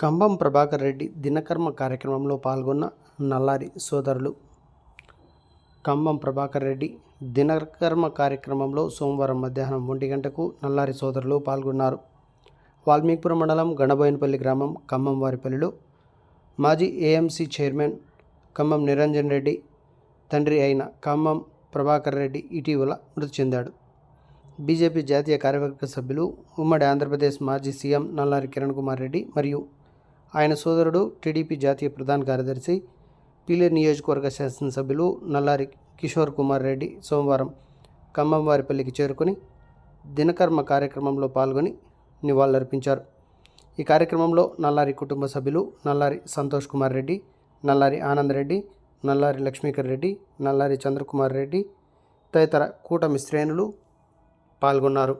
కంబం ప్రభాకర్ రెడ్డి దినకర్మ కార్యక్రమంలో పాల్గొన్న నల్లారి సోదరులు. కంబం ప్రభాకర్ రెడ్డి దినకర్మ కార్యక్రమంలో సోమవారం మధ్యాహ్నం ఒంటి గంటకు నల్లారి సోదరులు పాల్గొన్నారు. వాల్మీకిపురం మండలం గణబోయినపల్లి గ్రామం ఖమ్మం వారిపల్లిలో మాజీ ఏఎంసీ చైర్మన్ ఖమ్మం నిరంజన్ రెడ్డి తండ్రి అయిన ఖమ్మం ప్రభాకర్ రెడ్డి ఇటీవల మృతి చెందాడు. బీజేపీ జాతీయ కార్యవర్గ సభ్యులు ఉమ్మడి ఆంధ్రప్రదేశ్ మాజీ సీఎం నల్లారి కిరణ్ కుమార్ రెడ్డి మరియు ఆయన సోదరుడు టీడీపీ జాతీయ ప్రధాన కార్యదర్శి పీలేరు నియోజకవర్గ శాసనసభ్యులు నల్లారి కిషోర్ కుమార్ రెడ్డి సోమవారం ఖమ్మం వారిపల్లికి చేరుకొని దినకర్మ కార్యక్రమంలో పాల్గొని నివాళులర్పించారు. ఈ కార్యక్రమంలో నల్లారి కుటుంబ సభ్యులు నల్లారి సంతోష్ కుమార్ రెడ్డి నల్లారి ఆనంద్ రెడ్డి నల్లారి లక్ష్మీకర్ రెడ్డి నల్లారి చంద్రకుమార్ రెడ్డి తదితర కూటమి శ్రేణులు పాల్గొన్నారు.